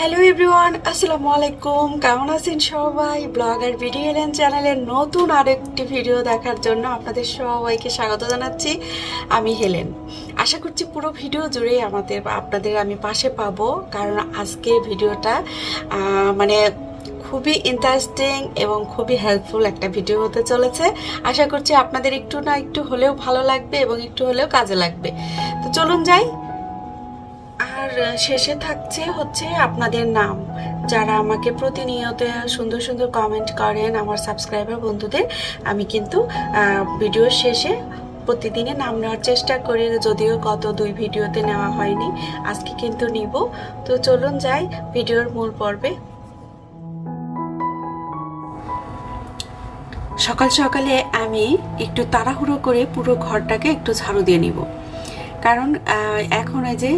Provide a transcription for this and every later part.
Hello everyone আসসালামু আলাইকুম। কেমন আছেন সবাই? ব্লগার ভিডিও এলেন চ্যানেলের নতুন আরেকটি ভিডিও দেখার জন্য আপনাদের সবাইকে স্বাগত জানাচ্ছি। আমি হেলেন আশা করছি পুরো ভিডিও জুড়ে আমাদের, আপনাদের আমি পাশে পাবো, কারণ আজকে ভিডিওটা মানে খুবই ইন্টারেস্টিং এবং খুবই হেল্পফুল একটা ভিডিও হতে চলেছে। আশা করছি আপনাদের একটু না একটু হলেও ভালো লাগবে এবং একটু হলেও কাজে লাগবে। তো চলুন যাই। আর শেষে থাকছে হচ্ছে আপনাদের নাম। যারা আমাকে প্রতিনিয়ত সুন্দর সুন্দর কমেন্ট করেন আমার সাবস্ক্রাইবার বন্ধুদের, আমি কিন্তু ভিডিওর শেষে প্রতিদিনে নাম নেওয়ার চেষ্টা করি, যদিও গত দুই ভিডিওতে নেওয়া হয়নি। আজকে কিন্তু নিব। তো চলুন যাই ভিডিওর মূল পর্বে। সকাল সকালে আমি একটু তাড়াহুড়ো করে পুরো ঘরটাকে একটু ঝাড়ু দিয়ে নিব। কারণ এখন এই যে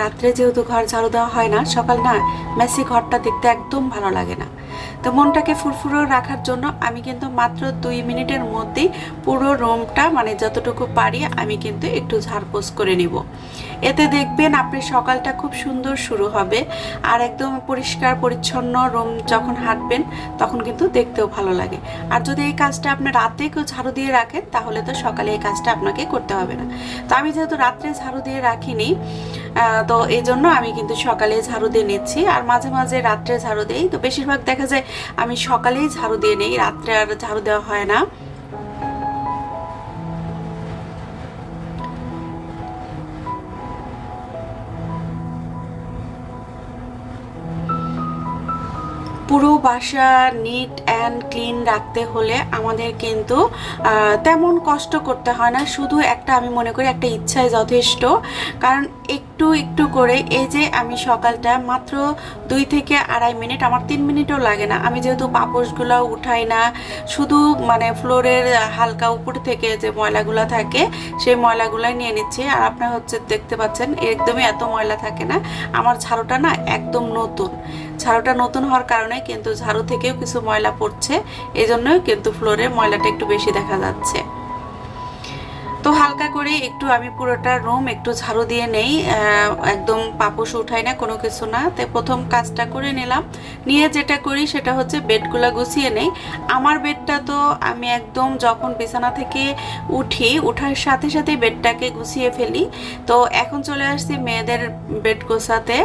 রাত্রে যেহেতু ঘর ঝাড়ু দেওয়া হয় না, সকাল না, মেসি ঘরটা দেখতে একদম ভালো লাগে না। তো মনটাকে ফুরফুরো রাখার জন্য আমি কিন্তু মাত্র দুই মিনিটের মধ্যেই পুরো রুমটা মানে যতটুকু পারি, আমি কিন্তু একটু ঝাড়পোস করে নিব। এতে দেখবেন আপনি সকালটা খুব সুন্দর শুরু হবে আর একদম পরিষ্কার পরিচ্ছন্ন রুম যখন হাঁটবেন, তখন কিন্তু দেখতেও ভালো লাগে। আর যদি এই কাজটা আপনি রাতে কেউ ঝাড়ু দিয়ে রাখেন, তাহলে তো সকালে এই কাজটা আপনাকে করতে হবে না। তো আমি যেহেতু রাত্রে ঝাড়ু দিয়ে রাখিনি তো এই জন্য আমি কিন্তু সকালে ঝাড়ু দিয়ে নিচ্ছি। আর মাঝে মাঝে রাত্রে ঝাড়ু দিই। তো বেশিরভাগ দেখা যায় আমি সকালেই ঝাড়ু দিয়ে নেই রাত্রে আর ঝাড়ু দেওয়া হয় না। পুরো বাসা নিট অ্যান্ড ক্লিন রাখতে হলে আমাদের কিন্তু তেমন কষ্ট করতে হয় না। শুধু একটা আমি মনে করি একটা ইচ্ছাই যথেষ্ট। কারণ একটু একটু করে এই যে আমি সকালটা মাত্র দুই থেকে আড়াই মিনিট, আমার তিন মিনিটও লাগে না। আমি যেহেতু পাপোশগুলো উঠাই না, শুধু মানে ফ্লোরের হালকা উপর থেকে যে ময়লাগুলো থাকে, সেই ময়লাগুলাই নিয়ে নিচ্ছি। আর আপনার হচ্ছে দেখতে পাচ্ছেন একদমই এত ময়লা থাকে না। আমার ঝাড়ুটা না একদম নতুন। ঝাড়ুটা নতুন হওয়ার কারণে কিন্তু ঝাড়ু থেকেও কিছু ময়লা পড়ছে। এই কিন্তু ফ্লোরে ময়লাটা একটু বেশি দেখা যাচ্ছে। তো হালকা করে একটু আমি পুরোটা রুম একটু ঝাড়ু দিয়ে নেই একদম পাপোশ উঠাই না, কোনো কিছু না। তো প্রথম কাজটা করে নিলাম। নিয়ে যেটা করি সেটা হচ্ছে বেডগুলো গুছিয়ে নেই। আমার বেডটা তো আমি একদম যখন বিছানা থেকে উঠি, উঠার সাথে সাথে বেডটাকে গুছিয়ে ফেলি। তো এখন চলে আসছি মেয়েদের বেড গোছাতে।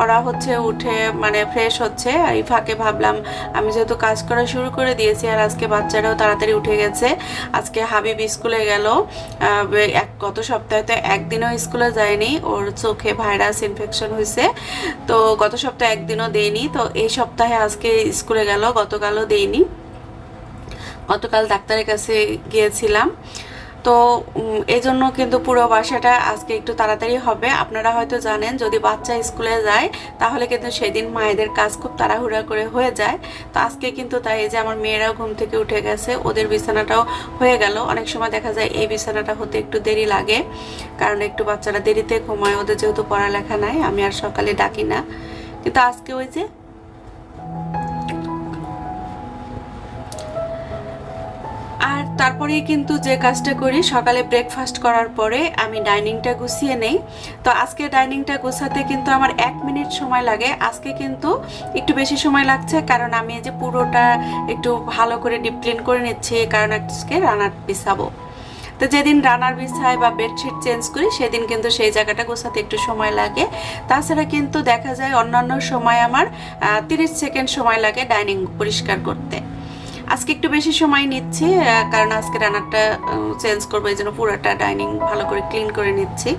ওরা হচ্ছে উঠে মানে ফ্রেশ হচ্ছে। আর এই ফাঁকে ভাবলাম, আমি যেহেতু কাজ করা শুরু করে দিয়েছি আর আজকে বাচ্চারাও তাড়াতাড়ি উঠে গেছে, আজকে হাবিব স্কুলে গেল। এক গত সপ্তাহে তো একদিনও স্কুলে যায়নি। ওর চোখে ভাইরাস ইনফেকশন হয়েছে তো গত সপ্তাহে একদিনও দেয়নি। তো এই সপ্তাহে আজকে স্কুলে গেল, গতকালও দেয়নি। গতকাল ডাক্তারের কাছে গিয়েছিলাম। তো এই জন্য কিন্তু পুরো বাসাটা আজকে একটু তাড়াতাড়ি হবে। আপনারা হয়তো জানেন, যদি বাচ্চা স্কুলে যায়, তাহলে কিন্তু সেদিন মায়েদের কাজ খুব তাড়াহুড়া করে হয়ে যায়। তো আজকে কিন্তু তাই যে আমার মেয়েরাও ঘুম থেকে উঠে গেছে, ওদের বিছানাটাও হয়ে গেল। অনেক সময় দেখা যায় এই বিছানাটা হতে একটু দেরি লাগে, কারণ একটু বাচ্চারা দেরিতে ঘুমায়, ওদের যেহেতু পড়ালেখা নাই, আমি আর সকালে ডাকি না। কিন্তু আজকে ওই যে আর তারপরে কিন্তু যে কাজটা করি, সকালে ব্রেকফাস্ট করার পরে আমি ডাইনিংটা গুছিয়ে নেই। তো আজকে ডাইনিংটা গোছাতে কিন্তু আমার এক মিনিট সময় লাগে। আজকে কিন্তু একটু বেশি সময় লাগছে, কারণ আমি যে পুরোটা একটু ভালো করে ডিপ ক্লিন করে নিচ্ছি কারণ আজকে রান্নার বিছাবো তো যেদিন রানার বিছাই বা বেডশিট চেঞ্জ করি, সেদিন কিন্তু সেই জায়গাটা গোছাতে একটু সময় লাগে। তাছাড়া কিন্তু দেখা যায় অন্যান্য সময় আমার তিরিশ সেকেন্ড সময় লাগে ডাইনিং পরিষ্কার করতে। আজকে একটু বেশি সময় নিচ্ছি কারণ আজকে রান্নাটা চেঞ্জ করব, এই জন্য পুরোটা ডাইনিং ভালো করে ক্লিন করে নিচ্ছি।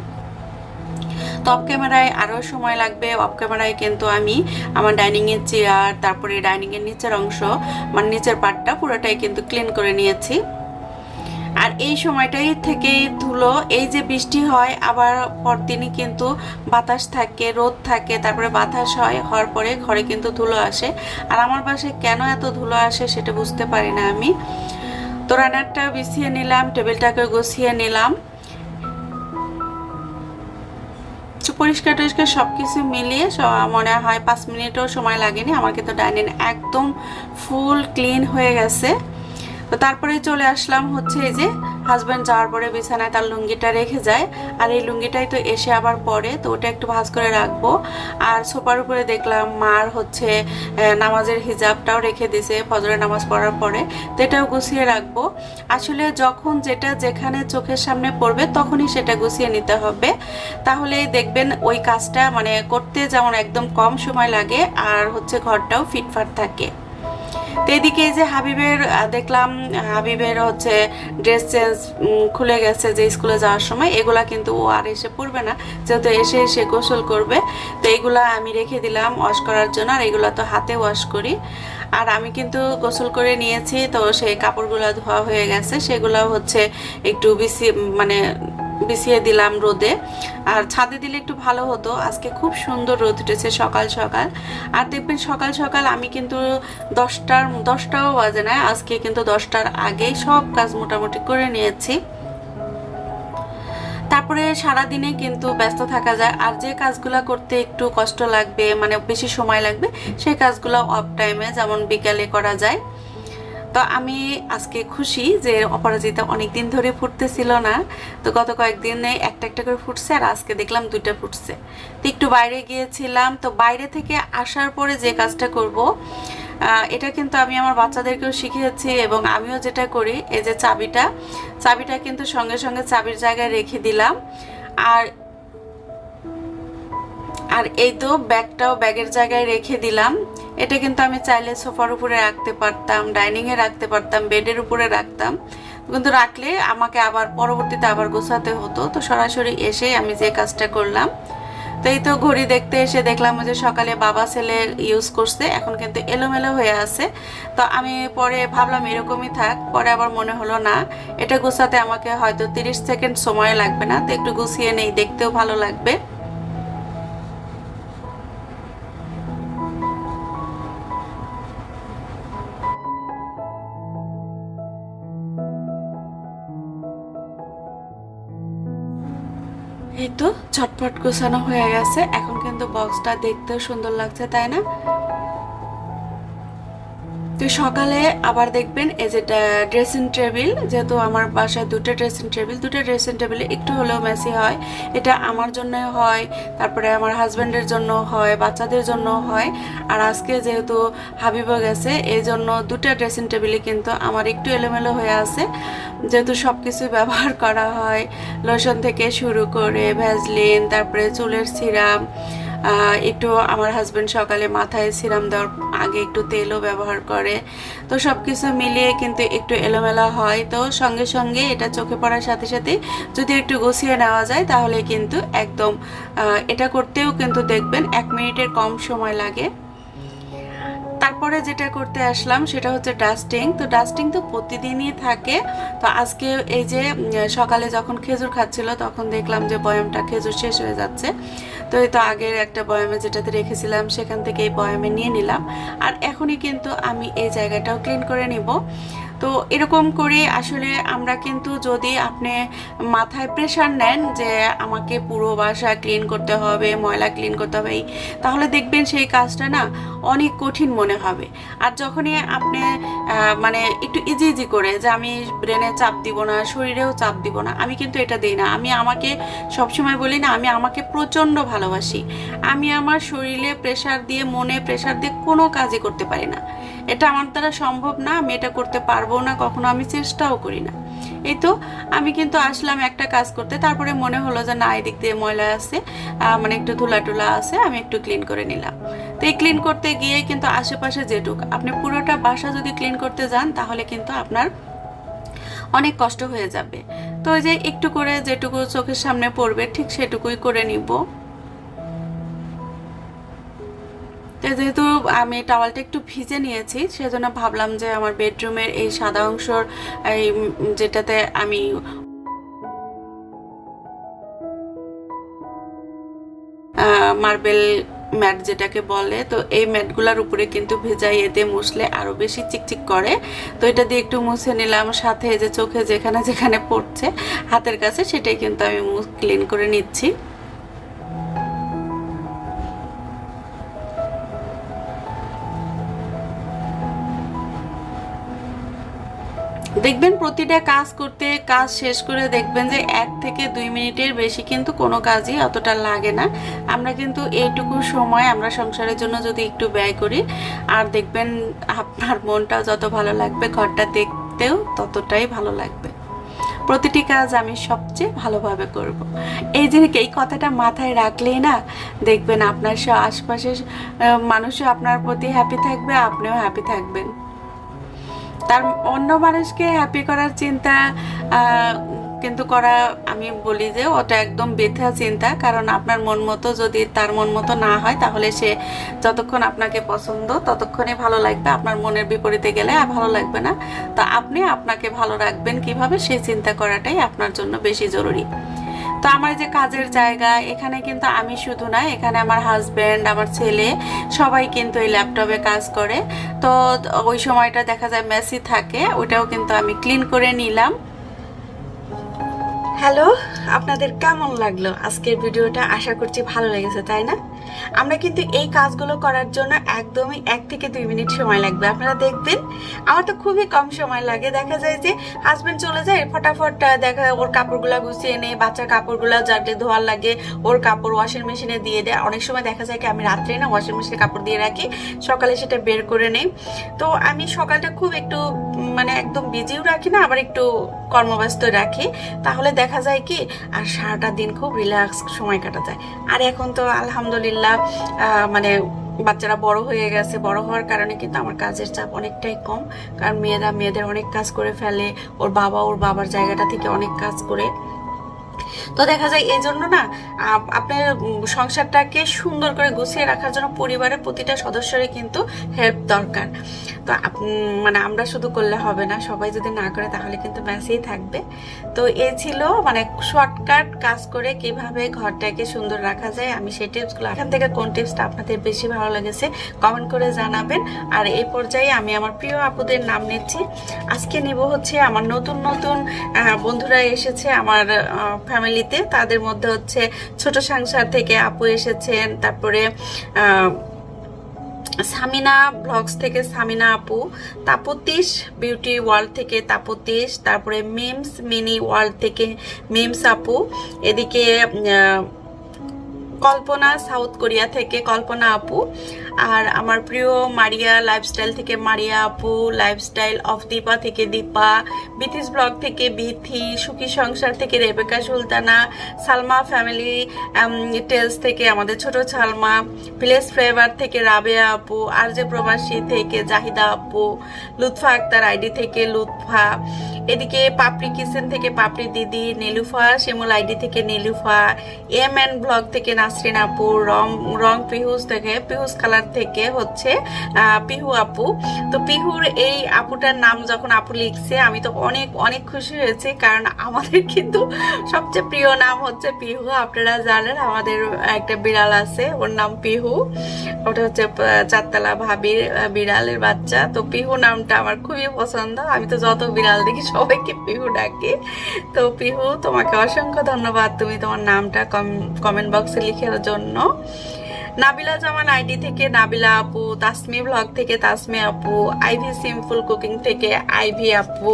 তো অফ ক্যামেরায় আরও সময় লাগবে অফ ক্যামেরায় কিন্তু আমি আমার ডাইনিংয়ের চেয়ার তারপরে ডাইনিংয়ের নিচের অংশ মানে নিচের পার্টটা পুরোটাই কিন্তু ক্লিন করে নিয়েছি। এই সময়টাই থেকেই ধুলো, এই যে বৃষ্টি হয়, আবার পরদিনই কিন্তু বাতাস থাকে, রোদ থাকে, তারপরে বাতাস হয়, হওয়ার পরে ঘরে কিন্তু ধুলো আসে। আর আমার বাসায় কেন এত ধুলো আসে সেটা বুঝতে পারি না আমি। তো রান্নারটা বিছিয়ে নিলাম টেবিলটাকে গুছিয়ে নিলাম। পরিষ্কার টরিষ্কার সব কিছু মিলিয়ে মনে হয় পাঁচ মিনিটও সময় লাগেনি। আমার কিন্তু ডাইনিং একদম ফুল ক্লিন হয়ে গেছে। তো তারপরে চলে আসলাম হচ্ছে এই যে হাজব্যান্ড যাওয়ার পরে বিছানায় তার লুঙ্গিটা রেখে যায়। আর এই লুঙ্গিটাই তো এসে আবার পরে, তো ওটা একটু ভাজ করে রাখব। আর সোফার উপরে দেখলাম মার হচ্ছে নামাজের হিজাবটাও রেখে দিছে, ফজরের নামাজ পড়ার পরে। তো এটাও গুছিয়ে রাখব। আসলে যখন যেটা যেখানে চোখের সামনে পড়বে, তখনই সেটা গুছিয়ে নিতে হবে। তাহলে দেখবেন ওই কাজটা মানে করতে যেমন একদম কম সময় লাগে, আর হচ্ছে ঘরটাও ফিটফাট থাকে। তো এদিকে যে হাবিবের দেখলাম, হাবিবের হচ্ছে ড্রেস চেঞ্জ খুলে গেছে যে স্কুলে যাওয়ার সময়। এগুলা কিন্তু ও আর এসে পড়বে না, যেহেতু এসে এসে গোসল করবে। তো এগুলা আমি রেখে দিলাম ওয়াশ করার জন্য, আর এগুলা তো হাতে ওয়াশ করি। আর আমি কিন্তু গোসল করে নিয়েছি, তো সেই কাপড়গুলো ধোয়া হয়ে গেছে। সেগুলো হচ্ছে একটু বেশি মানে বিছিয়ে দিলাম রোদে। আর ছাদে দিলে একটু ভালো হতো। আজকে খুব সুন্দর রোদ উঠেছে সকাল সকাল। আর দেখবেন সকাল সকাল আমি কিন্তু দশটার, দশটাও বাজে না। আজকে কিন্তু দশটার আগেই সব কাজ মোটামুটি করে নিয়েছি। তারপরে সারা দিনে কিন্তু ব্যস্ত থাকা যায়। আর যে কাজগুলো করতে একটু কষ্ট লাগবে মানে বেশি সময় লাগবে, সেই কাজগুলো অফ টাইমে যেমন বিকালে করা যায়। তো আমি আজকে খুশি যে অপরাজিতা অনেক দিন ধরে ফুটতেছিল না। তো গত কয়েকদিনে একটা একটা করে ফুটছে আর আজকে দেখলাম দুইটা ফুটছে। তো একটু বাইরে গিয়েছিলাম। তো বাইরে থেকে আসার পরে যে কাজটা করব এটা কিন্তু আমি আমার বাচ্চাদেরকেও শিখিয়েছি এবং আমিও যেটা করি, এই যে চাবিটা চাবিটা কিন্তু সঙ্গে সঙ্গে চাবির জায়গায় রেখে দিলাম। আর আর এই তো ব্যাগটাও ব্যাগের জায়গায় রেখে দিলাম। এটা কিন্তু আমি চাইলে সোফার উপরে রাখতে পারতাম ডাইনিংয়ে রাখতে পারতাম, বেডের উপরে রাখতাম। কিন্তু রাখলে আমাকে আবার পরবর্তীতে আবার গোছাতে হতো। তো সরাসরি এসেই আমি যে কাজটা করলাম। তো এই তো ঘড়ি দেখতে এসে দেখলাম যে সকালে বাবা ছেলে ইউজ করছে, এখন কিন্তু এলোমেলো হয়ে আছে। তো আমি পরে ভাবলাম এরকমই থাক, পরে আবার মনে হলো না, এটা গোছাতে আমাকে হয়তো তিরিশ সেকেন্ড সময় লাগবে না। তো একটু গুছিয়ে নেই, দেখতেও ভালো লাগবে। এই তো ঝটপট গোছানো হয়ে গেছে। এখন কিন্তু বক্সটা দেখতেও সুন্দর লাগছে তাই না? তো সকালে আবার দেখবেন এই যে ড্রেসিং টেবিল যেহেতু আমার বাসায় দুটো ড্রেসিং টেবিল দুটো ড্রেসিং টেবিলে একটু হলেও মেসি হয়। এটা আমার জন্য হয়, তারপরে আমার হাজব্যান্ডের জন্য হয়, বাচ্চাদের জন্য হয়। আর আজকে যেহেতু হাবিব গেছে, এই জন্য দুটো ড্রেসিং টেবিলে কিন্তু আমার একটু এলোমেলো হয়ে আছে। যেহেতু সব কিছু ব্যবহার করা হয় লোশন থেকে শুরু করে ভ্যাজলিন, তারপরে চুলের সিরাম একটু আমার হাজব্যান্ড সকালে মাথায় সিরাম দেওয়ার আগে একটু তেলও ব্যবহার করে। তো সব কিছু মিলিয়ে কিন্তু একটু এলোমেলা হয়। তো সঙ্গে সঙ্গে এটা চোখে পড়ার সাথে সাথে যদি একটু গুছিয়ে নেওয়া যায়, তাহলে কিন্তু একদম এটা করতেও কিন্তু দেখবেন এক মিনিটের কম সময় লাগে। তারপরে যেটা করতে আসলাম সেটা হচ্ছে ডাস্টিং তো ডাস্টিং তো প্রতিদিনই থাকে। তো আজকে এই যে সকালে যখন খেজুর খাচ্ছিল, তখন দেখলাম যে বয়ামটা খেজুর শেষ হয়ে যাচ্ছে। তো এই তো আগের একটা বয়ামে যেটাতে রেখেছিলাম, সেখান থেকে এই বয়ামে নিয়ে নিলাম। আর এখনই কিন্তু আমি এই জায়গাটাও ক্লিন করে নিব। তো এরকম করে আসলে আমরা কিন্তু যদি আপনি মাথায় প্রেশার নেন যে আমাকে পুরো বাসা ক্লিন করতে হবে, ময়লা ক্লিন করতে হবে তাহলে দেখবেন সেই কাজটা না অনেক কঠিন মনে হবে। আর যখনই আপনি মানে একটু ইজি ইজি করে যে আমি ব্রেনে চাপ দিব না, শরীরেও চাপ দিব না, আমি কিন্তু এটা দিই না। আমি আমাকে সবসময় বলি না, আমি আমাকে প্রচণ্ড ভালোবাসি। আমি আমার শরীরে প্রেশার দিয়ে, মনে প্রেশার দিয়ে কোনো কাজই করতে পারি না। এটা আমার দ্বারা সম্ভব না, আমি এটা করতে পারব না, কখনো আমি চেষ্টাও করি না। এই তো, আমি কিন্তু আসলাম একটা কাজ করতে, তারপরে মনে হলো যে না, এদিক দিয়ে ময়লা আছে মানে একটু ধুলা টুলা আছে, আমি একটু ক্লিন করে নিলাম। তো এই ক্লিন করতে গিয়ে কিন্তু আশেপাশে যেটুক, আপনি পুরোটা বাসা যদি ক্লিন করতে যান, তাহলে কিন্তু আপনার অনেক কষ্ট হয়ে যাবে। তো ওই যে একটু করে যেটুকু চোখের সামনে পড়বে, ঠিক সেটুকুই করে নিব। তো যেহেতু আমি টাওয়ালটা একটু ভিজে নিয়েছি, সেজন্য ভাবলাম যে আমার বেডরুমের এই সাদা অংশর, এই যেটাতে আমি মার্বেল ম্যাট যেটাকে বলে, তো এই ম্যাটগুলোর উপরে কিন্তু ভেজা এতে মুছলে আরও বেশি চিকচিক করে। তো এটা দিয়ে একটু মুছে নিলাম, সাথে যে চোখে যেখানে যেখানে পড়ছে, হাতের কাছে সেটাই কিন্তু আমি মুখ ক্লিন করে নিচ্ছি। দেখবেন প্রতিটা কাজ করতে, কাজ শেষ করে দেখবেন যে এক থেকে দুই মিনিটের বেশি কিন্তু কোনো কাজই অতটা লাগে না। আমরা কিন্তু এইটুকু সময় আমরা সংসারের জন্য যদি একটু ব্যয় করি, আর দেখবেন আপনার মনটাও যত ভালো লাগবে, ঘরটা দেখতেও ততটাই ভালো লাগবে। প্রতিটি কাজ আমি সবচেয়ে ভালোভাবে করব। এই যে এই কথাটা মাথায় রাখলেই না, দেখবেন আপনার আশপাশের মানুষও আপনার প্রতি হ্যাপি থাকবে, আপনিও হ্যাপি থাকবেন। তার অন্য মানুষকে হ্যাপি করার চিন্তা কিন্তু করা, আমি বলি যে ওটা একদম বৃথা চিন্তা। কারণ আপনার মন মতো যদি তার মন মতো না হয়, তাহলে সে যতক্ষণ আপনাকে পছন্দ, ততক্ষণই ভালো লাগবে। আপনার মনের বিপরীতে গেলে আর ভালো লাগবে না। তো আপনি আপনাকে ভালো রাখবেন কীভাবে, সেই চিন্তা করাটাই আপনার জন্য বেশি জরুরি। তো আমার যে কাজের জায়গা, এখানে কিন্তু আমি শুধু না, এখানে আমার হাজব্যান্ড আমার ছেলে সবাই কিন্তু এই ল্যাপটপে কাজ করে। তো ওই সময়টা দেখা যায় মেসি থাকে ওটাও কিন্তু আমি ক্লিন করে নিলাম। হ্যালো আপনাদের কেমন লাগল? আজকের ভিডিওটা আশা করছি ভালো লেগেছে, তাই না? আমরা কিন্তু এই কাজগুলো করার জন্য একদমই এক থেকে দুই মিনিট সময় লাগবে। আপনারা দেখবেন, আমার তো খুবই কম সময় লাগে। দেখা যায় যে হাজবেন্ড চলে যায়, ফটাফট দেখা ওর কাপড়গুলো গুছিয়ে নেয়, বাচ্চার কাপড়গুলো যাতে ধোয়ার লাগে, ওর কাপড় ওয়াশিং মেশিনে দিয়ে দেয়। অনেক সময় দেখা যায় কি, আমি রাত্রে না ওয়াশিং মেশিনে কাপড় দিয়ে রাখি, সকালে সেটা বের করে নেই। তো আমি সকালটা খুব একটু মানে একদম বিজিও রাখি না, আবার একটু কর্মব্যস্ত রাখি। তাহলে দেখা যায় কি, আর সারাটা দিন খুব রিল্যাক্স সময় কাটা যায় আর এখন তো আলহামদুলিল্লাহ আহ, মানে বাচ্চারা বড় হয়ে গেছে। বড় হওয়ার কারণে কিন্তু আমার কাজের চাপ অনেকটাই কম। কারণ মেয়েরা মেয়েদের অনেক কাজ করে ফেলে ওর বাবা ওর বাবার জায়গাটা থেকে অনেক কাজ করে। তো দেখা যায় এই জন্য না আপনার সংসারটাকে সুন্দর করে গুছিয়ে রাখার জন্য পরিবারের প্রতিটা সদস্যেরই কিন্তু হেল্প দরকার। তো মানে আমরা শুধু করলে হবে না, সবাই যদি না করে তাহলে কিন্তু ম্যাসেই থাকবে। তো এ ছিল মানে শর্টকাট কাজ করে কীভাবে ঘরটাকে সুন্দর রাখা যায়, আমি সেই টিপসগুলো, এখান থেকে কোন টিপসটা আপনাদের বেশি ভালো লেগেছে কমেন্ট করে জানাবেন। আর এই পর্যায়ে আমি আমার প্রিয় আপুদের নাম নিচ্ছি। আজকে নিব হচ্ছে আমার নতুন নতুন বন্ধুরা এসেছে, আমার ফ্যামিলিতে তাদের মধ্যে হচ্ছে ছোট সংসার থেকে আপু এসেছেন, তারপরে সামিনা ব্লগস থেকে সামিনা আপু, তাপতীশ বিউটি ওয়ার্ল্ড থেকে তাপতীশ, তারপরে মিমস মিনি ওয়ার্ল্ড থেকে মিমস আপু, এদিকে কল্পনা, সাউথ কোরিয়া থেকে কল্পনা আপু আর আমার প্রিয় মারিয়া লাইফস্টাইল থেকে মারিয়া আপু লাইফস্টাইল অফ দীপা থেকে দীপা, বিথিস ব্লগ থেকে বিথি, সুখী সংসার থেকে রেবেকা সুলতানা, সালমা ফ্যামিলি টেলস থেকে আমাদের ছোট সালমা, ভিলেজ ফ্লেভার থেকে রাবেয়া আপু, আর যে প্রবাসী থেকে জাহিদা আপু, লুৎফা আক্তার আইডি থেকে লুৎফা, এদিকে পাপড়ি কিচেন থেকে পাপড়ি দিদি, নীলুফা শিমুল আইডি থেকে নীলুফা, এম এন ব্লগ থেকে নাসরিন আপু রং রং পিহুস থেকে পিহুস কালার থেকে হচ্ছে পিহু আপু। তো পিহুর এই আপুটার নাম যখন আপু লিখছে, আমি তো অনেক অনেক খুশি হয়েছি, কারণ আমাদের কিন্তু সবচেয়ে প্রিয় নাম হচ্ছে পিহু। আপনারা জানেন আমাদের একটা বিড়াল আছে, ওর নাম পিহু। ওটা হচ্ছে চারতলা ভাবির বিড়ালের বাচ্চা। তো পিহু নামটা আমার খুবই পছন্দ। আমি তো যত বিড়াল দেখি, সবাইকে পিহু ডাকি। তো পিহু, তোমাকে অসংখ্য ধন্যবাদ। তুমি তোমার নামটা কমেন্ট বক্সে লিখার জন্য। নাবিলা জামান আইডি থেকে নাবিলা আপু, তাসমি ব্লগ থেকে তাসমি আপু, আইভি সিম্পল কুকিং থেকে আইভি আপু।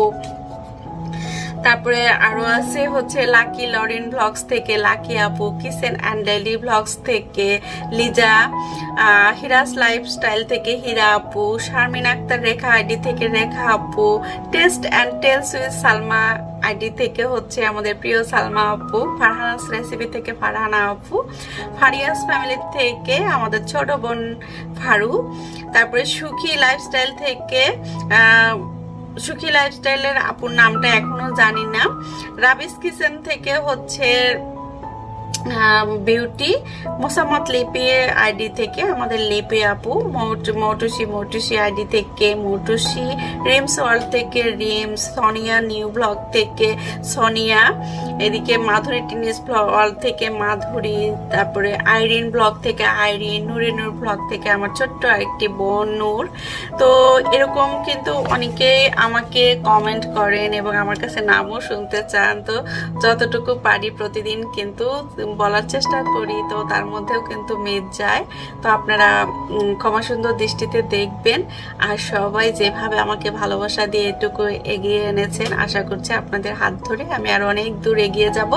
তারপরে আরও আছে হচ্ছে লাকি লরিন ব্লগস থেকে লাকি আপু কিচেন অ্যান্ড ডেলি ব্লগস থেকে লিজা হিরাস লাইফস্টাইল থেকে হীরা আপু, শারমিন আক্তার রেখা আইডি থেকে রেখা আপু, taste and tales with Salma ID থেকে হচ্ছে আমাদের প্রিয় সালমা আপু ফারহানাস রেসিপি থেকে ফারহানা আপু ফারিয়াস ফ্যামিলি থেকে আমাদের ছোট বোন ফারু, তারপরে সুখী লাইফস্টাইল থেকে সুখী লাইফস্টাইলের আপুর নামটা এখনও জানি না। রাবিস কিচেন থেকে হচ্ছে বিউটি মোসাম্মদ লিপি আইডি থেকে, আমাদের লিপি আপু, মৌট- মৌটুসি মৌটুসি আইডি থেকে, মৌটুসি, রিমস ওয়ার্ল্ড থেকে, রিমস, সোনিয়া নিউ ব্লগ থেকে, সোনিয়া, এদিকে মাধুরী টিনিস ওয়ার্ল্ড থেকে, মাধুরী, তারপরে আইরিন ব্লগ থেকে, আইরিন নুরিনুর ব্লগ থেকে, আমার ছোট্ট একটি বোন নূর। তো এরকম কিন্তু অনেকেই আমাকে কমেন্ট করেন এবং আমার কাছে নামও শুনতে চান। তো যতটুকু পারি প্রতিদিন কিন্তু বলার চেষ্টা করি, তো তার মধ্যেও কিন্তু মেদ যায়। তো আপনারা ক্ষমা সুন্দর দৃষ্টিতে দেখবেন। আর সবাই যেভাবে আমাকে ভালোবাসা দিয়ে এটুকু এগিয়ে এনেছেন, আশা করছি আপনাদের হাত ধরে আমি আর অনেক দূর এগিয়ে যাব।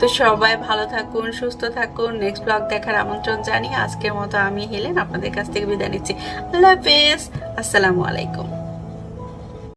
তো সবাই ভালো থাকুন, সুস্থ থাকুন। নেক্সট ব্লগ দেখার আমন্ত্রণ জানিয়ে আজকের মতো আমি, হেলেন, আপনাদের কাছ থেকে বিদায় নিচ্ছি। আল্লাহ হাফেজ। আসসালামু আলাইকুম।